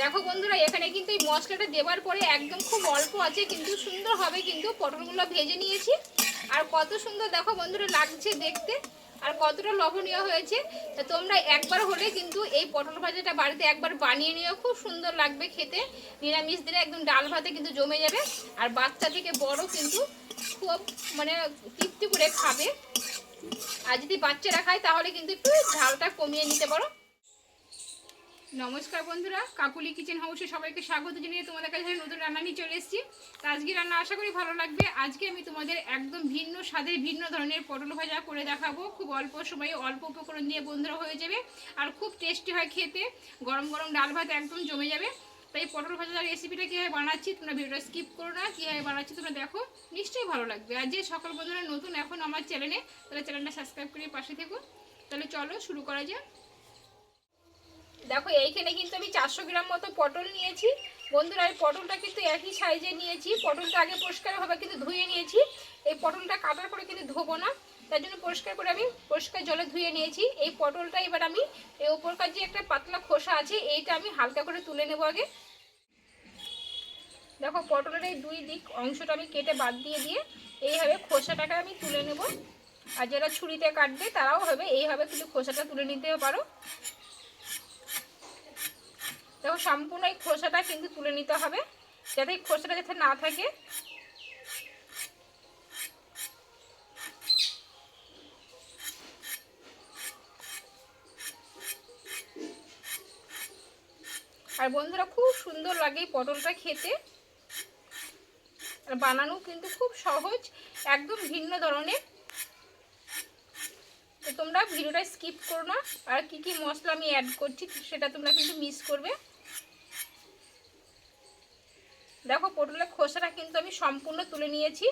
দেখো বন্ধুরা, এখানে কিন্তু এই মশলাটা দেওয়ার পরে একদম খুব অল্প আছে, কিন্তু সুন্দর হবে কিন্তু পটলগুলো ভেজে নিয়েছি। আর কত সুন্দর দেখো বন্ধুরা লাগছে দেখতে, আর কতটা লবণীয় হয়েছে। তা তোমরা একবার হলে কিন্তু এই পটল ভাজাটা বাড়িতে একবার বানিয়ে নিও, খুব সুন্দর লাগবে খেতে। নিরামিষ দিনে একদম ডাল ভাতে কিন্তু জমে যাবে, আর বাচ্চা থেকে বড় কিন্তু খুব মানে তৃপ্তি করে খাবে। আর যদি বাচ্চারা খায় তাহলে কিন্তু একটু ঝালটা কমিয়ে নিতে পারো। নমস্কার বন্ধুরা, কাকুলি কিচেন হাউসে সবাইকে স্বাগত জানিয়ে তোমাদের কাছে নতুন রান্না নিয়ে চলে এসেছি। তো আজকে রান্না আশা করি ভালো লাগবে। আজকে আমি তোমাদের একদম ভিন্ন স্বাদের, ভিন্ন ধরনের পটল ভাজা করে দেখাবো। খুব অল্প সময়ে অল্প উপকরণ দিয়ে বন্ধুরা হয়ে যাবে আর খুব টেস্টি হয় খেতে। গরম গরম ডাল ভাত একদম জমে যাবে। তাই পটল ভাজার রেসিপিটা কীভাবে বানাচ্ছি তোমরা ভিডিওটা স্কিপ করো না, কীভাবে বানাচ্ছি তোমরা দেখো। নিশ্চয়ই ভালো লাগবে। আর যে সকল বন্ধুরা নতুন এখন আমার চ্যানেলে তাহলে চ্যানেলটা সাবস্ক্রাইব করে পাশে থেকো। তাহলে চলো শুরু করা যাক। দেখো, এইখানে কিন্তু আমি চারশো গ্রাম মতো পটল নিয়েছি। বন্ধুরা, এই পটলটা কিন্তু একই সাইজে নিয়েছি। পটলটা আগে পরিষ্কারভাবে কিন্তু ধুয়ে নিয়েছি। এই পটলটা কাটার পরে কিন্তু ধোবো না। তার জন্য পরিষ্কার করে আমি পরিষ্কার জলে ধুয়ে নিয়েছি। এই পটলটা এবার আমি, এই ওপরকার যে একটা পাতলা খোসা আছে, এইটা আমি হালকা করে তুলে নেব আগে। দেখো, পটলের এই দুই দিক অংশটা আমি কেটে বাদ দিয়ে দিয়ে এইভাবে খোসাটাকে আমি তুলে নেব। আর যারা ছুরিতে কাটবে, তারাও হবে, এইভাবে কিন্তু খোসাটা তুলে নিতেও পারো। দেখো, সম্পূর্ণ এই খোসাটা কিন্তু তুলে নিতে হবে। যাতে এই খোসাটা যাতে না থাকে। আর বন্ধুরা, খুব সুন্দর লাগে এই পটলটা খেতে। আর বানানো কিন্তু খুব সহজ, একদম ভিন্ন ধরনের। তো তোমরা ভিডিওটা স্কিপ করো না। আর কি কি মশলা আমি অ্যাড করছি, সেটা তোমরা কিন্তু মিস করবে। দেখো পটলের খোসাটা কিন্তু আমি সম্পূর্ণ তুলে নিয়েছি।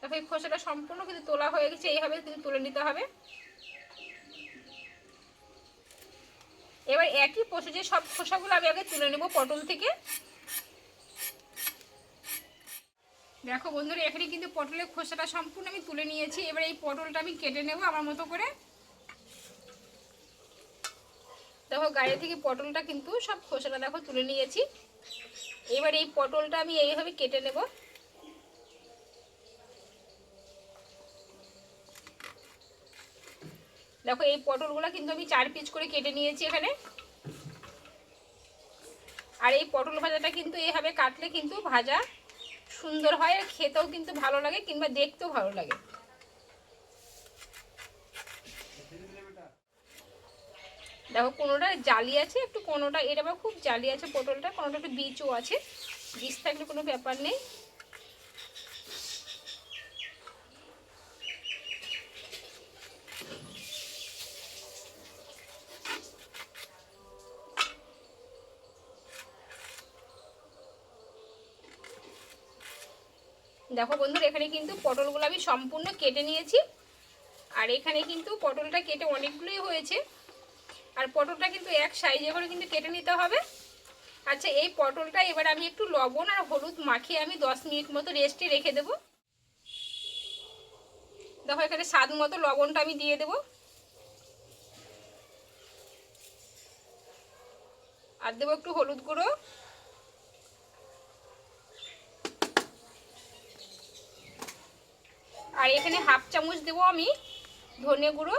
দেখো এই খোসাটা সম্পূর্ণ কিন্তু তোলা হয়ে গেছে, এইভাবে কিন্তু তুলে নিতে হবে। এবার একই পশু যে সব খোসাগুলো আমি আগে তুলে নেব পটল থেকে। দেখো বন্ধুরা, এখানে কিন্তু পটলের খোসাটা সম্পূর্ণ আমি তুলে নিয়েছি। এবার এই পটলটা আমি কেটে নেব আমার মতো করে। দেখো গাড়ি থেকে পটলটা কিন্তু সব খোসাটা দেখো তুলে নিয়েছি। এবার এই পটলটা আমি এইভাবে কেটে নেব। দেখো, এই পটলগুলো কিন্তু আমি চার পিস করে কেটে নিয়েছি এখানে। আর এই পটল ভাজাটা কিন্তু এইভাবে কাটলে কিন্তু ভাজা সুন্দর হয়, আর খেতেও কিন্তু ভালো লাগে কিংবা দেখতেও ভালো লাগে। দেখো কোনোটা জালি আছে, একটু কোনোটা, এটা আবার খুব জালি আছে পটলটা, কোনোটা একটু বীজও আছে। বীজ থাকলে কোনো ব্যাপার নেই। দেখো বন্ধুরা, এখানে কিন্তু পটলগুলো আমি সম্পূর্ণ কেটে নিয়েছি। আর এখানে কিন্তু পটলটা কেটে অনেকগুলোই হয়েছে। আর পটলটা কিন্তু এক সাইজে করে কিন্তু কেটে নিতে হবে। আচ্ছা এই পটলটা এবার আমি একটু লবণ আর হলুদ মাখিয়ে আমি দশ মিনিট মতো রেস্টে রেখে দেবো। দেখো, এখানে স্বাদ মতো লবণটা আমি দিয়ে দেবো। আর দেবো একটু হলুদ গুঁড়ো। আর এখানে হাফ চামচ দেবো আমি ধনে গুঁড়ো।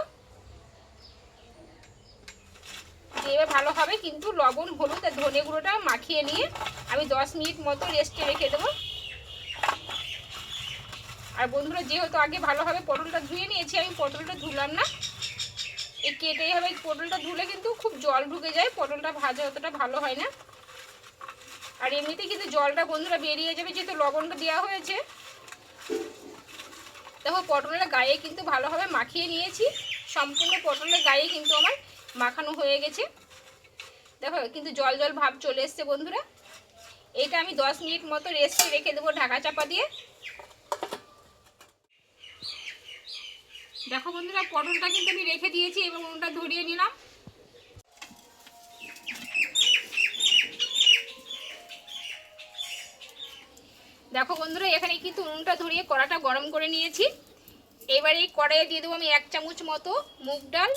এবার হবে, কিন্তু লবণ, হলুদ আর ধনে গুঁড়োটা মাখিয়ে নিয়ে আমি দশ মিনিট মতো রেস্টে রেখে দেবো। আর বন্ধুরা, যেহেতু আগে ভালোভাবে পটলটা ধুয়ে নিয়েছি, আমি পটলটা ধুলাম না। এই কেটে হবে, পটলটা ধুলে কিন্তু খুব জল ঢুকে যায়, পটলটা ভাজা অতটা ভালো হয় না। আর এমনিতে কিন্তু জলটা বন্ধুরা বেরিয়ে যাবে, যেহেতু লবণটা দেওয়া হয়েছে। দেখো, পটলের গায়ে কিন্তু ভালোভাবে মাখিয়ে নিয়েছি। সম্পূর্ণ পটলের গায়ে কিন্তু আমার মাখানো হয়ে গেছে। দেখো, কিন্তু জল জল ভাব চলে এসছে বন্ধুরা। এটা আমি দশ মিনিট মতো রেস্টে রেখে দেবো ঢাকা চাপা দিয়ে। দেখো বন্ধুরা, পটলটা কিন্তু আমি রেখে দিয়েছি এবং ওটা ধরিয়ে নিলাম। দেখো বন্ধুরা, এখানে কিন্তু উনুনটা ধরিয়ে কড়াটা গরম করে নিয়েছি। এবার এই কড়াইয়ে দিয়ে দেবো আমি এক চামচ মতো মুগ ডাল।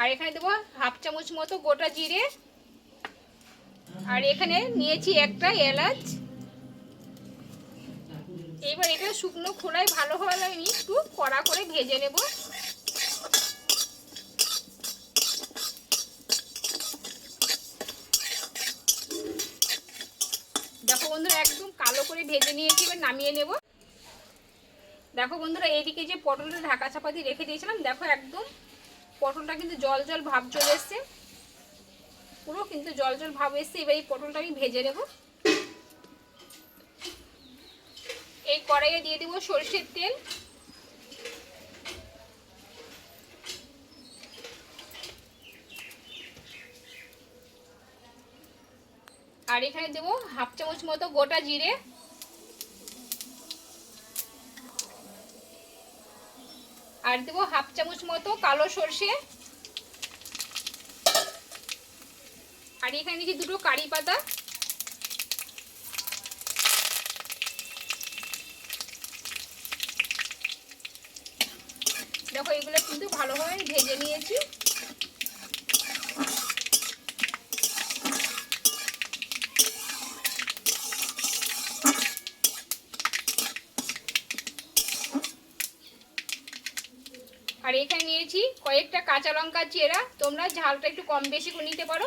আর এখানে দেবো হাফ চামচ মতো গোটা জিরে। আর এখানে নিয়েছি একটা এলাচ। এবার এটা শুকনো খোলায় ভালোভাবে আমি একটু কড়া করে ভেজে নেব। দেখো বন্ধুরা, একদম কালো করে ভেজে নিয়েছি, এবার নামিয়ে নেব। দেখো বন্ধুরা, এইদিকে যে পটলটা ঢাকা চাপা রেখে দিয়েছিলাম, দেখো একদম পটলটা কিন্তু জল জল ভাব চলে এসছে। পুরো কিন্তু জল জল ভাব এসছে। এবার এই পটলটা আমি ভেজে নেব। এই কড়াইয়ে দিয়ে দেবো সরষের তেল। আর এখানে দেবো হাফ চামচ মতো গোটা জিরে। আর দেবো হাফ চামচ মতো কালো সর্ষে। আর এখানে দিচ্ছি দুটো কারি পাতা। দেখো এগুলো কিন্তু ভালোভাবে ভেজে নিয়েছি। আর এখানে নিয়েছি কয়েকটা কাঁচা লঙ্কা চেরা। তোমরা ঝালটা একটু কম বেশি করে নিতে পারো।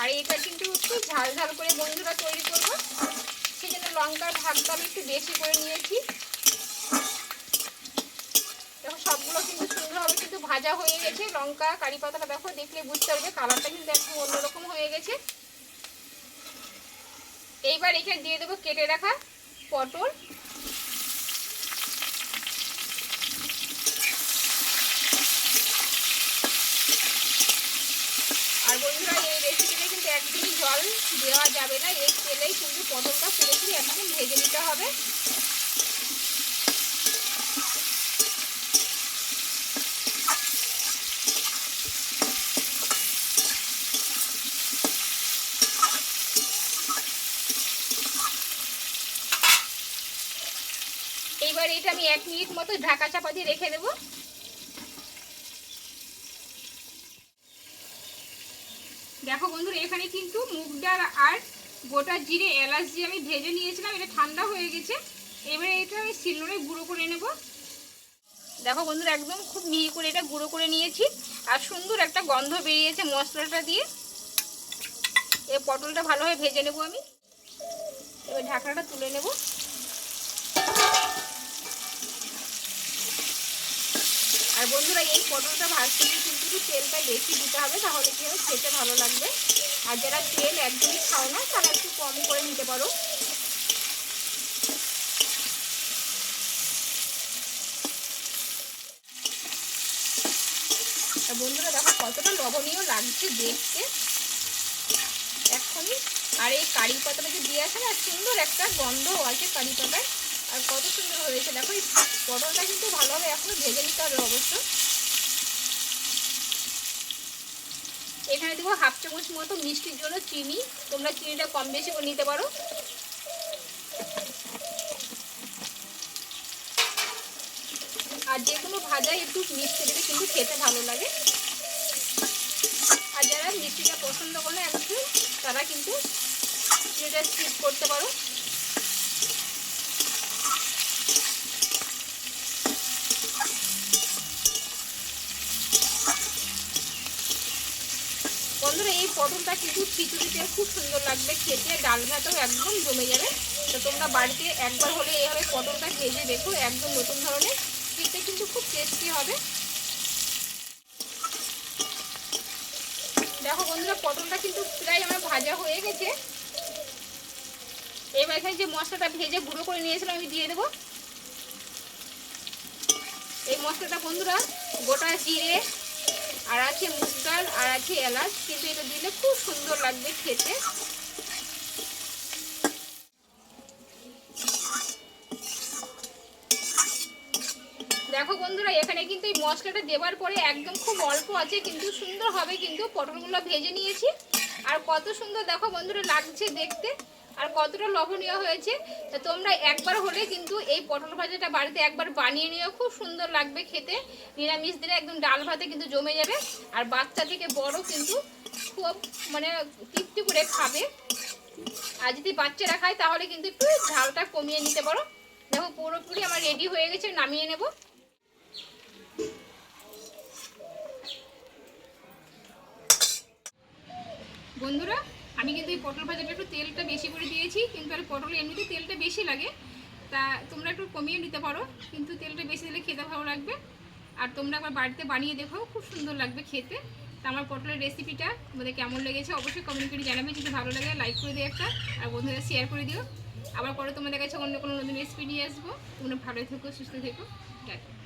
আর এটা কিন্তু একটু ঝাল ঝাল করে বন্ধুরা তৈরি করব। সেই জন্য লঙ্কার ভাগটা আমি একটু বেশি করে নিয়েছি। দেখো, সবগুলো কিন্তু সুন্দরভাবে কিন্তু ভাজা হয়ে গেছে। লঙ্কা, কারি পাতাটা দেখো, দেখলে বুঝতে পারবে কালারটা কিন্তু একটু অন্যরকম হয়ে গেছে। এইবার এখানে দিয়ে দেবো কেটে রাখা পটল। বন্ধুরা, এই রেসিপিতে কিন্তু একদমই জল দেওয়া যাবে না। এই তেলেই কিন্তু পটলটা পুরোপুরি একদম ভেজে নিতে হবে। এইবার এটা আমি এক মিনিট মতো ঢাকা চাপা দিয়ে রেখে দেবো। দেখো বন্ধুরা, এখানে কিন্তু মুগ ডাল আর গোটা জিরে এলাচ দিয়ে আমি ভেজে নিয়েছিলাম, এটা ঠান্ডা হয়ে গেছে। এবারে এটা আমি শিলনোড়ে গুঁড়ো করে নেব। দেখো বন্ধুরা, একদম খুব মিহি করে এটা গুঁড়ো করে নিয়েছি, আর সুন্দর একটা গন্ধ বেরিয়েছে মশলাটা দিয়ে। এই পটলটা ভালোভাবে ভেজে নেব আমি। এবার ঢাকনাটা তুলে নেব। আর বন্ধুরা, এই পটলটা ভাজতে কিন্তু তেলটা বেশি দিতে হবে, তাহলে কি ভালো লাগবে। আর যারা তেল একদমই খাও না, তারা একটু কম করে নিতে পারো। বন্ধুরা, দেখো কতটা লবণীয় লাগছে দেখতে। এখনই আর এই কারি পাতাটা যে দিয়ে আছে না, সুন্দর একটা গন্ধ আছে কারি পাতায়। আর কত সুন্দর হয়েছে। দেখো এই পটলটা কিন্তু ভালোভাবে এখনও ভেজে নিতে হবে অবশ্য। এখানে দেবো হাফ চামচ মতো মিষ্টির জন্য চিনি। তোমরা চিনিটা কম বেশি করে নিতে পারো। আর যে কোনো ভাজায় একটু মিষ্টি দিলে কিন্তু খেতে ভালো লাগে। আর যারা মিষ্টিটা পছন্দ করে একটু তারা কিন্তু চিনিটা স্কিপ করতে পারো। বন্ধুরা, এই পটলটা কিন্তু খিচুড়িতে খুব সুন্দর লাগবে, খেতে ডাল ভাতেও একদম জমে যাবে। তো তোমরা বাড়িতে একবার হলে এইভাবে পটলটা ভেজে দেখো, একদম নতুন ধরনের। খেতে কিন্তু খুব টেস্টি হবে। দেখো বন্ধুরা, পটলটা কিন্তু প্রায় আমার ভাজা হয়ে গেছে। এবার এখানে যে মশলাটা ভেজে গুঁড়ো করে নিয়েছিলাম, আমি দিয়ে দেবো। এই মশলাটা বন্ধুরা, গোটা জিরে আর আছে মুগ ডাল আর আছে এলাচ, কিন্তু এটা দিলে খুব সুন্দর লাগবে খেতে। দেখো বন্ধুরা, এখানে কিন্তু এই মশলাটা দেওয়ার পরে একদম খুব অল্প আছে, কিন্তু সুন্দর হবে, কিন্তু পটলগুলো ভেজে নিয়েছি। আর কত সুন্দর দেখো বন্ধুরা লাগছে দেখতে। আর কতটা লবণীয় হয়েছে তোমরা একবার হলে কিন্তু এই পটল ভাজাটা বাড়িতে একবার বানিয়ে নিও। খুব সুন্দর লাগবে খেতে। নিরামিষ দিনে একদম ডাল ভাতে কিন্তু জমে যাবে। আর বাচ্চা থেকে বড় কিন্তু খুব মানে তৃপ্তি করে খাবে। আর যদি বাচ্চারা খায়, তাহলে কিন্তু একটু ঝালটা কমিয়ে নিতে পারো। দেখো, পুরোপুরি আমার রেডি হয়ে গেছে, নামিয়ে নেব। বন্ধুরা আমি কিন্তু এই পটল ভাজাটা একটু তেলটা বেশি করে দিয়েছি, কিন্তু আর পটল এমনিতে তেলটা বেশি লাগে। তা তোমরা একটু কমিয়ে নিতে পারো, কিন্তু তেলটা বেশি দিলে খেতে ভালো লাগবে। আর তোমরা একবার বাড়িতে বানিয়ে দেখো, খুব সুন্দর লাগবে খেতে। তা আমার পটলের রেসিপিটা তোমাদের কেমন লেগেছে অবশ্যই কমেন্ট করে জানাবে, যদি ভালো লাগে লাইক করে দিও একটা, আর বন্ধুদের শেয়ার করে দিও। আবার পরে তোমাদের কাছে অন্য কোনো নতুন রেসিপি নিয়ে আসব। তোমরা ভালো থেকো, সুস্থ থেকো। টাটা